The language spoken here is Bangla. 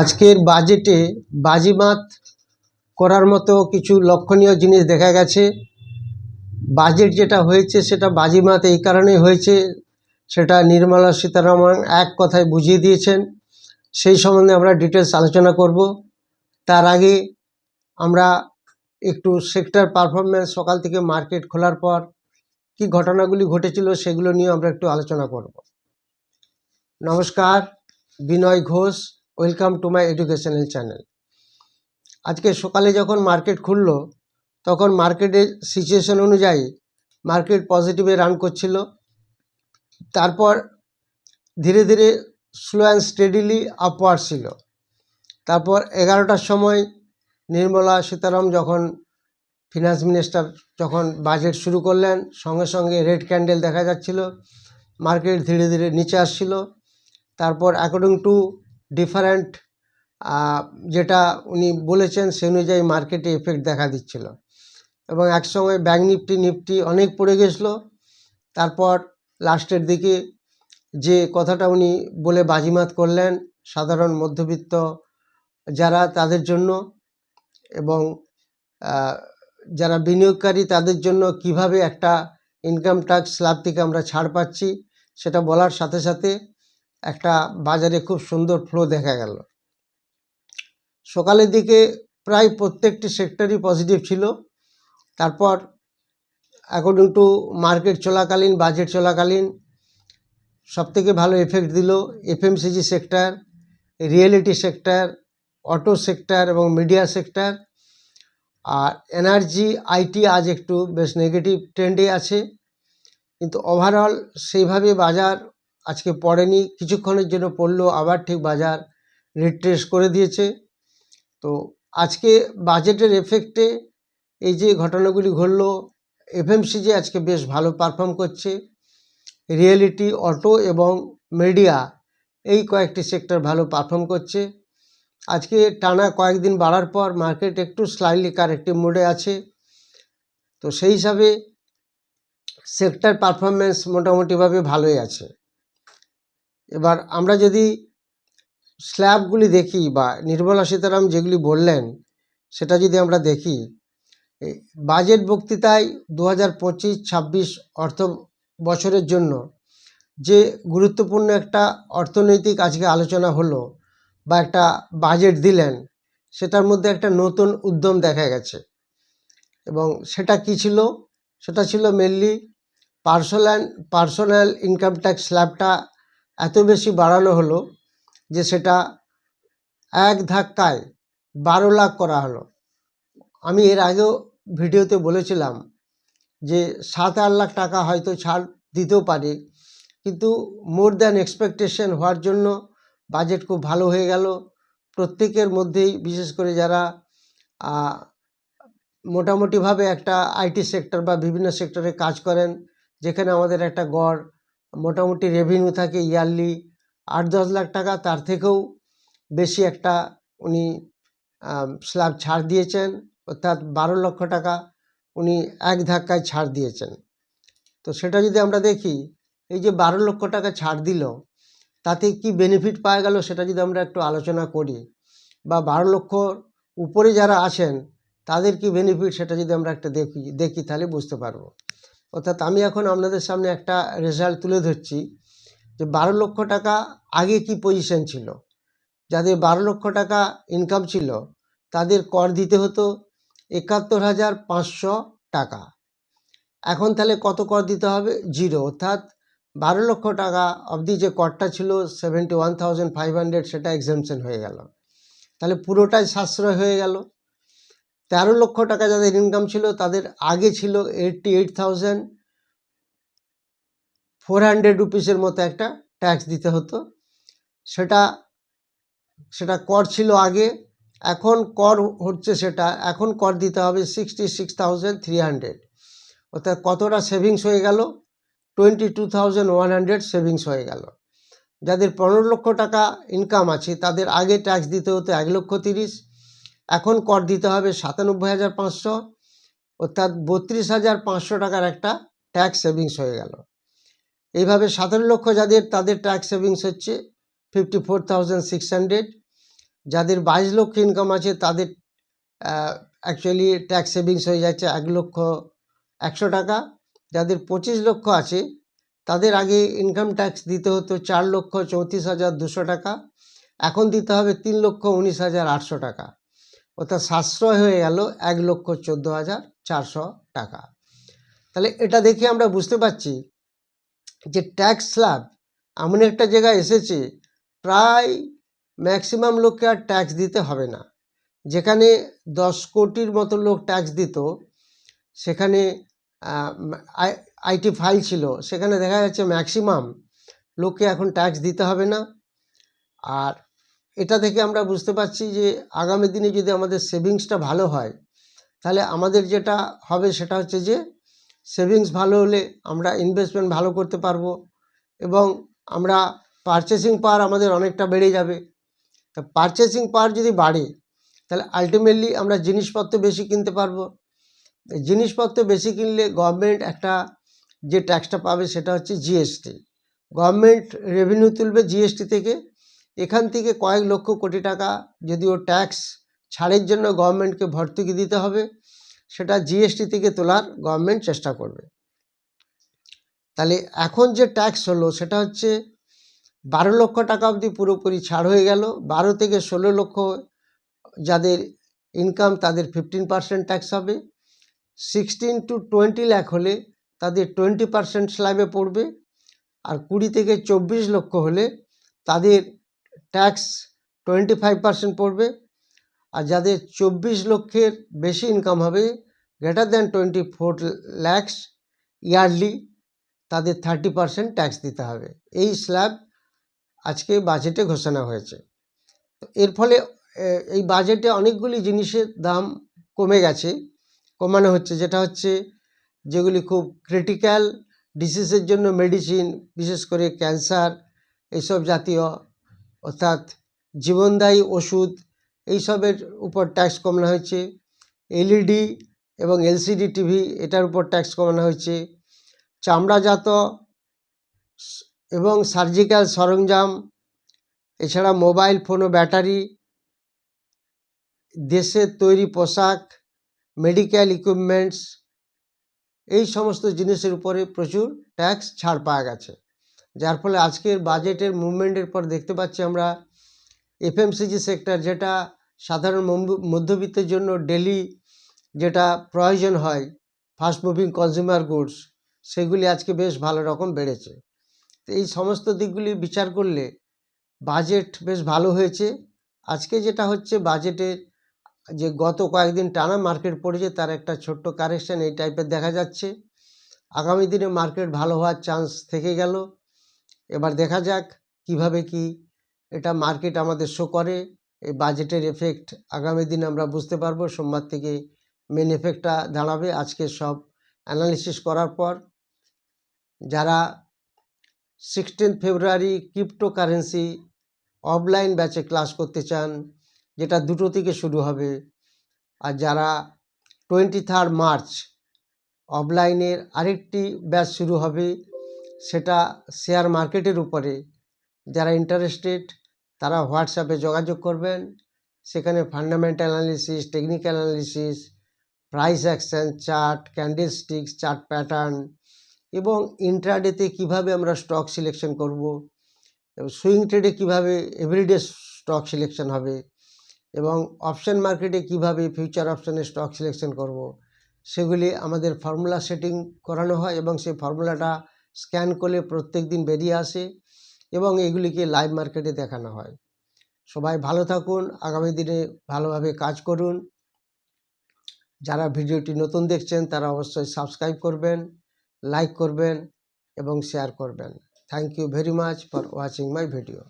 আজকের বাজেটে বাজিমাত করার মতো কিছু লক্ষণীয় জিনিস দেখা গেছে। বাজেট যেটা হয়েছে সেটা বাজিমাত এই কারণেই হয়েছে, সেটা নির্মলা সীতারামন এক কথায় বুঝিয়ে দিয়েছেন। সেই সম্বন্ধে আমরা ডিটেলস আলোচনা করব। তার আগে আমরা একটু সেক্টর পারফরমেন্স সকাল থেকে মার্কেট খোলার পর কি ঘটনাগুলি ঘটেছিল সেগুলো নিয়ে আমরা একটু আলোচনা করব। নমস্কার, Binoy Ghosh welcome to my educational channel. আজকে সকালে যখন মার্কেট খুললো, তখন মার্কেটের সিচুয়েশন অনুযায়ী মার্কেট পজিটিভে রান করছিল। তারপর ধীরে ধীরে স্লো অ্যান্ড স্টেডিলি আপওয়ার্ড ছিল। তারপর এগারোটার সময় নির্মলা সীতারাম যখন ফিনান্স মিনিস্টার যখন বাজেট শুরু করলেন, সঙ্গে সঙ্গে রেড ক্যান্ডেল দেখা যাচ্ছিল। মার্কেট ধীরে ধীরে নিচে আসছিল। তারপর অ্যাকর্ডিং টু ডিফারেন্ট যেটা উনি বলেছেন সে অনুযায়ী মার্কেটে এফেক্ট দেখা দিচ্ছিল। এবং একসঙ্গে ব্যাঙ্ক নিফটি নিফটি অনেক পড়ে গেছিল। তারপর লাস্টের দিকে যে কথাটা উনি বলে বাজিমাত করলেন, সাধারণ মধ্যবিত্ত যারা তাদের জন্য এবং যারা বিনিয়োগকারী তাদের জন্য কীভাবে একটা ইনকাম ট্যাক্স স্ল্যাব থেকে আমরা ছাড় পাচ্ছি, সেটা বলার সাথে সাথে একটা বাজারে খুব সুন্দর ফ্লো দেখা গেল। সকালের দিকে প্রায় প্রত্যেকটি সেক্টরই পজিটিভ ছিল। তারপর অ্যাকর্ডিং টু মার্কেট চলাকালীন বাজেট চলাকালীন, সবথেকে ভালো এফেক্ট দিল FMCG sector reality sector auto sector এবং মিডিয়া সেক্টর আর এনার্জি আইটি আজ একটু বেশ নেগেটিভ ট্রেন্ডে আছে। কিন্তু ওভারঅল সেইভাবে বাজার আজকে পড়েনি, কিছুক্ষণের জন্য পড়ল, আবার ঠিক বাজার রিট্রেস করে দিয়েছে। তো আজকে বাজেটের এফেক্টে এই যে ঘটনাগুলি ঘটলো এফএমসিজি আজকে বেশ ভালো পারফর্ম করছে রিয়েলিটি অটো এবং মিডিয়া এই কয়েকটি সেক্টর ভালো পারফর্ম করছে। আজকে টানা কয়েকদিন বাড়ার পর মার্কেট একটু স্লাইলি কারেক্টিভ মোডে আছে। তো সেই হিসাবে সেক্টর পারফরমেন্স মোটামুটিভাবে ভালোই আছে। এবার আমরা যদি স্ল্যাবগুলি দেখি বা নির্মলা সীতারাম যেগুলি বললেন, সেটা যদি আমরা দেখি বাজেট বক্তৃতায় দু হাজার পঁচিশ ছাব্বিশ অর্থ বছরের জন্য যে গুরুত্বপূর্ণ একটা অর্থনৈতিক আজকে আলোচনা হলো বা একটা বাজেট দিলেন, সেটার মধ্যে একটা নতুন উদ্যম দেখা গেছে। এবং সেটা কি ছিল? সেটা ছিল mainly personal personal income tax স্ল্যাবটা এত বেশি বাড়ানো হলো যে সেটা এক ধাক্কায় বারো লাখ করা হলো। আমি এর আগেও ভিডিওতে বলেছিলাম যে সাত আট লাখ টাকা হয়তো ছাড় দিতেও পারে, কিন্তু মোর দ্যান এক্সপেকটেশন হওয়ার জন্য বাজেট খুব ভালো হয়ে গেল। প্রত্যেকের মধ্যেই, বিশেষ করে যারা মোটামুটিভাবে একটা আইটি সেক্টর বা বিভিন্ন সেক্টরে কাজ করেন, যেখানে আমাদের একটা গড় মোটামুটি রেভিনিউ থাকে ইয়ারলি আট দশ লাখ টাকা। তার থেকেও বেশি একটা উনি স্ল্যাব ছাড় দিয়েছেন। অর্থাৎ বারো লক্ষ টাকা উনি এক ধাক্কায় ছাড় দিয়েছেন। তো সেটা যদি আমরা দেখি, এই যে বারো লক্ষ টাকা ছাড় দিল, তাতে কি বেনিফিট পাওয়া গেল সেটা যদি আমরা একটু আলোচনা করি? বা বারো লক্ষ উপরে যারা আছেন, তাদের কি বেনিফিট সেটা যদি আমরা একটা দেখি দেখি তাহলে বুঝতে পারব। অর্থাৎ আমি এখন আপনাদের সামনে একটা রেজাল্ট তুলে ধরছি যে বারো লক্ষ টাকা আগে কি পজিশন ছিল? যাদের বারো লক্ষ টাকা ইনকাম ছিল, তাদের কর দিতে হতো একাত্তর হাজার পাঁচশো টাকা। এখন তাহলে কত কর দিতে হবে? জিরো অর্থাৎ বারো লক্ষ টাকা অবধি যে করটা ছিল seventy one thousand five hundred সেটা এক্সামশন হয়ে গেল। তাহলে পুরোটাই সাশ্রয় হয়ে গেল। তেরো লক্ষ টাকা যাদের ইনকাম ছিল, তাদের আগে ছিল eighty eight thousand four hundred রুপিসের মতো একটা ট্যাক্স দিতে হতো। সেটা সেটা কর ছিল আগে, এখন কর হচ্ছে সেটা, এখন কর দিতে হবে sixty six thousand three hundred অর্থাৎ কতটা সেভিংস হয়ে গেল? Twenty two thousand one hundred savings হয়ে গেল। যাদের পনেরো লক্ষ টাকা ইনকাম আছে, তাদের আগে ট্যাক্স দিতে হতো এক লক্ষ তিরিশ। এখন কর দিতে হবে সাতানব্বই হাজার পাঁচশো, অর্থাৎ বত্রিশ হাজার পাঁচশো টাকার একটা ট্যাক্স সেভিংস হয়ে গেল। এইভাবে সতেরো লক্ষ যাদের, তাদের ট্যাক্স সেভিংস হচ্ছে fifty four thousand six hundred যাদের বাইশ লক্ষ ইনকাম আছে, তাদের অ্যাকচুয়ালি ট্যাক্স সেভিংস হয়ে যাচ্ছে এক লক্ষ একশো টাকা। যাদের পঁচিশ লক্ষ আছে, তাদের আগে ইনকাম ট্যাক্স দিতে হতো চার লক্ষ চৌত্রিশ হাজার দুশো টাকা, এখন দিতে হবে তিন লক্ষ উনিশ হাজার আটশো টাকা। অর্থাৎ সাশ্রয় হয়ে গেল এক লক্ষ চোদ্দ হাজার চারশো টাকা। তাহলে এটা দেখে আমরা বুঝতে পারছি যে ট্যাক্স স্ল্যাব এমন একটা জায়গায় এসেছে, প্রায় ম্যাক্সিমাম লোককে আর ট্যাক্স দিতে হবে না। যেখানে দশ কোটির মতো লোক ট্যাক্স দিত, সেখানে আইটি ফাইল ছিল, সেখানে দেখা যাচ্ছে ম্যাক্সিমাম লোককে এখন ট্যাক্স দিতে হবে না। আর এটা থেকে আমরা বুঝতে পারছি যে আগামী দিনে যদি আমাদের সেভিংসটা ভালো হয়, তাহলে আমাদের যেটা হবে সেটা হচ্ছে যে সেভিংস ভালো হলে আমরা ইনভেস্টমেন্ট ভালো করতে পারব এবং আমরা পারচেসিং পাওয়ার আমাদের অনেকটা বেড়ে যাবে। তা পারচেসিং পাওয়ার যদি বাড়ে, তাহলে আলটিমেটলি আমরা জিনিসপত্র বেশি কিনতে পারব। জিনিসপত্র বেশি কিনলে গভর্নমেন্ট একটা যে ট্যাক্সটা পাবে সেটা হচ্ছে জিএসটি গভর্নমেন্ট রেভিনিউ তুলবে জিএসটি থেকে এখান থেকে কয়েক লক্ষ কোটি টাকা যদিও ট্যাক্স ছাড়ের জন্য গভর্নমেন্টকে ভর্তুকি দিতে হবে, সেটা জিএসটি থেকে তোলার গভর্নমেন্ট চেষ্টা করবে। তাহলে এখন যে ট্যাক্স হলো, সেটা হচ্ছে বারো লক্ষ টাকা অবধি পুরোপুরি ছাড় হয়ে গেল। বারো থেকে ষোলো লক্ষ যাদের ইনকাম তাদের ফিফটিন পার্সেন্ট ট্যাক্স হবে। সিক্সটিন টু টোয়েন্টি লাখ হলে তাদের টোয়েন্টি পার্সেন্ট স্ল্যাবে পড়বে। আর কুড়ি থেকে চব্বিশ লক্ষ হলে তাদের ট্যাক্স টোয়েন্টি ফাইভ পার্সেন্ট পড়বে। আর যাদের চব্বিশ লক্ষের বেশি ইনকাম হবে greater than twenty four lakhs yearly তাদের থার্টি পার্সেন্ট ট্যাক্স দিতে হবে। এই স্ল্যাব আজকে বাজেটে ঘোষণা হয়েছে। এর ফলে এই বাজেটে অনেকগুলি জিনিসের দাম কমে গেছে। কমানো হচ্ছে, যেটা হচ্ছে যেগুলি খুব ক্রিটিক্যাল ডিসিজের জন্য মেডিসিন বিশেষ করে ক্যান্সার এইসব জাতীয় অর্থাৎ জীবনদায়ী ওষুধ, এইসবের উপর ট্যাক্স কমানো হয়েছে। এলইডি এবং এলসিডি টিভি এটার উপর ট্যাক্স কমানো হয়েছে। চামড়াজাত এবং সার্জিক্যাল সরঞ্জাম, এছাড়া মোবাইল ফোন ও ব্যাটারি দেশের তৈরি পোশাক মেডিকেল ইকুইপমেন্টস এই সমস্ত জিনিসের উপরে প্রচুর ট্যাক্স ছাড় পাওয়া গেছে। যার ফলে আজকের বাজেটের মুভমেন্টের পর দেখতে পাচ্ছি আমরা এফএমসিজি সেক্টর, যেটা সাধারণ মধ্যবিত্তের জন্য ডেলি যেটা প্রয়োজন হয় ফাস্ট মুভিং কনজিউমার গুডস, সেগুলি আজকে বেশ ভালো রকম বেড়েছে। তো এই সমস্ত দিকগুলি বিচার করলে বাজেট বেশ ভালো হয়েছে। আজকে যেটা হচ্ছে বাজেটের যে গত কয়েকদিন টানা মার্কেট পড়েছে, তার একটা ছোট্ট কারেকশান এই টাইপের দেখা যাচ্ছে। আগামী দিনে মার্কেট ভালো হওয়ার চান্স থেকে গেল। এবার দেখা যাক কীভাবে কি এটা মার্কেট আমাদের শো করে। এই বাজেটের এফেক্ট আগামী দিন আমরা বুঝতে পারব, সোমবার থেকে মেন এফেক্টটা দাঁড়াবে আজকে সব অ্যানালিসিস করার পর। যারা sixteen February crypto currency offline ব্যাচে ক্লাস করতে চান, যেটা দুটো থেকে শুরু হবে, আর যারা টোয়েন্টি থার্ড মার্চ অফলাইনের আরেকটি ব্যাচ শুরু হবে সেটা শেয়ার মার্কেটের উপরে। যারা ইন্টারেস্টেড তারা হোয়াটসঅ্যাপে যোগাযোগ করবেন। সেখানে fundamental analysis technical analysis price action chart candlesticks chart pattern এবং ইন্ট্রাডেতে কীভাবে আমরা স্টক সিলেকশন করব সুইং ট্রেডে কীভাবে এভরিডে স্টক সিলেকশন হবে, এবং অপশান মার্কেটে কীভাবে ফিউচার অপশানে স্টক সিলেকশন করব, সেগুলি আমাদের ফর্মুলা সেটিং করানো হয় এবং সেই ফর্মুলাটা স্ক্যান করলে প্রত্যেক দিন বেরিয়ে আসে এবং এগুলিকে লাইভ মার্কেটে দেখানো হয়। সবাই ভালো থাকুন, আগামী দিনে ভালোভাবে কাজ করুন। যারা ভিডিওটি নতুন দেখছেন, তারা অবশ্যই সাবস্ক্রাইব করবেন লাইক করবেন এবং শেয়ার করবেন। Thank you very much for watching my video